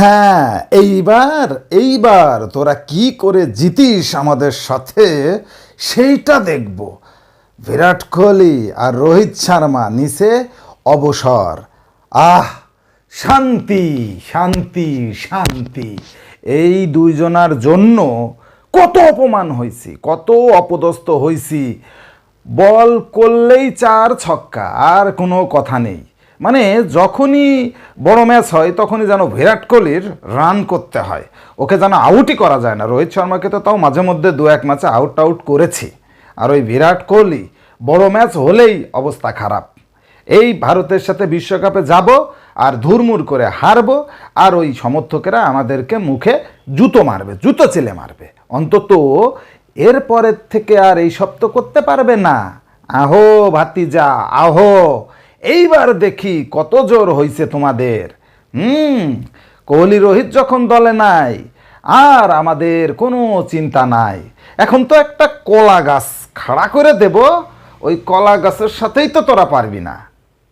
হ্যাঁ এইবার এইবার তোরা কি করে জিতিস আমাদের সাথে, সেইটা দেখব। বিরাট কোহলি আর রোহিত শর্মা নিচে অবসর। আহ, শান্তি শান্তি শান্তি। এই দুইজনার জন্য কত অপমান হয়েছি কত অপদস্থ হয়েছি বল করলেই চার ছক্কা, আর কোনো কথা নেই। মানে যখনই বড় ম্যাচ হয় তখনই যেন বিরাট কোহলির রান করতে হয়। ওকে যেন আউটই করা যায় না। রোহিত শর্মাকে তো তাও মাঝে মধ্যে দু এক ম্যাচে আউট আউট করেছি। আর ওই বিরাট কোহলি বড় ম্যাচ হলেই অবস্থা খারাপ। এই ভারতের সাথে বিশ্বকাপে যাব আর ধুরমুর করে হারবো আর ওই সমর্থকেরা আমাদেরকে মুখে জুতো মারবে, জুতো চেলে মারবে। অন্তত এরপরের থেকে আর এই সব তো করতে পারবে না। আহো ভাতিজা, আহো। এইবার দেখি কত জোর হইছে তোমাদের। হুম কোহলি রোহিত যখন দলে নাই, আর আমাদের কোনো চিন্তা নাই। এখন তো একটা কলা গাছ খাড়া করে দেব, ওই কলা গাছের সাথেই তো তোরা পারবি না।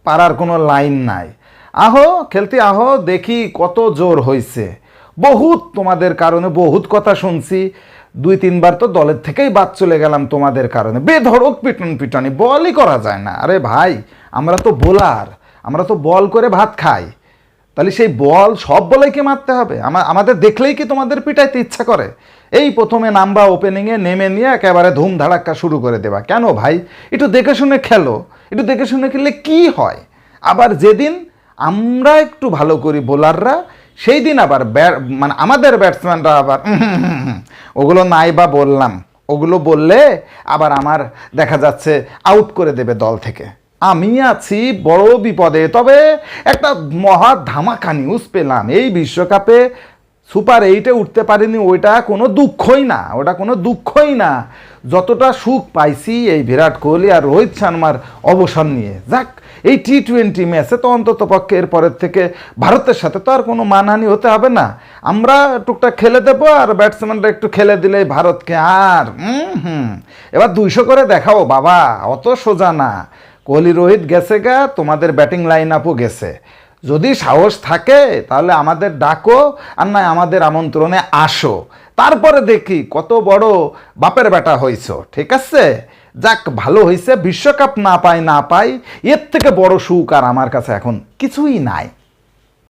পারার কোনো লাইন নাই। আহো, খেলতে আহো, দেখি কত জোর হইছে। বহুত তোমাদের কারণে বহুত কথা শুনছি। দুই তিনবার তো দলের থেকেই বাদ চলে গেলাম তোমাদের কারণে। বেধড়ক পিটন পিটনি, বলই করা যায় না। আরে ভাই, আমরা তো বোলার, আমরা তো বল করে ভাত খাই। তাহলে সেই বল সব বলেই কি মারতে হবে? আমা- আমাদের দেখলেই কি তোমাদের পিটাইতে ইচ্ছা করে? এই প্রথমে নাম্বা ওপেনিংয়ে নেমে নিয়ে একেবারে ধুম ধাড়াক্কা শুরু করে দেবা। কেন ভাই? একটু দেখে শুনে খেলো। একটু দেখে শুনে খেললে কি হয়? আবার যেদিন আমরা একটু ভালো করি বোলাররা সেই দিন আবার মানে আমাদের ব্যাটসম্যানরা আবার ওগুলো নাই বা বললাম। ওগুলো বললে আবার আমার দেখা যাচ্ছে আউট করে দেবে দল থেকে। আমি আছি বড় বিপদে। তবে একটা মহা ধামাকা নিউজ পেলাম। এই বিশ্বকাপে সুপার এইটে উঠতে পারিনি, ওইটা কোনো দুঃখই না, ওটা কোনো দুঃখই না। যতটা সুখ পাইছি এই বিরাট কোহলি আর রোহিত শর্মার অবসর নিয়ে। যাক, এই টি টোয়েন্টি ম্যাচে তো অন্তত পক্ষে এরপরের থেকে ভারতের সাথে তো আর কোনো মানহানি হতে হবে না। আমরা টুকটাক খেলে দেবো আর ব্যাটসম্যানরা একটু খেলে দিলেই ভারতকে আর হুম। এবার দুইশো করে দেখাও, বাবা, অত সোজা না। কোহলি, রোহিত গেছে গা, তোমাদের ব্যাটিং লাইন আপও গেছে। যদি সাহস থাকে, তাহলে আমাদের ডাকো আর নয় আমাদের আমন্ত্রণে আসো। তারপরে দেখি কত বড় বাপের বেটা হইছ ঠিক আছে? যাক, ভালো হয়েছে, বিশ্বকাপ না পাই না পাই এর থেকে বড় সুখ আর আমার কাছে এখন কিছুই নাই।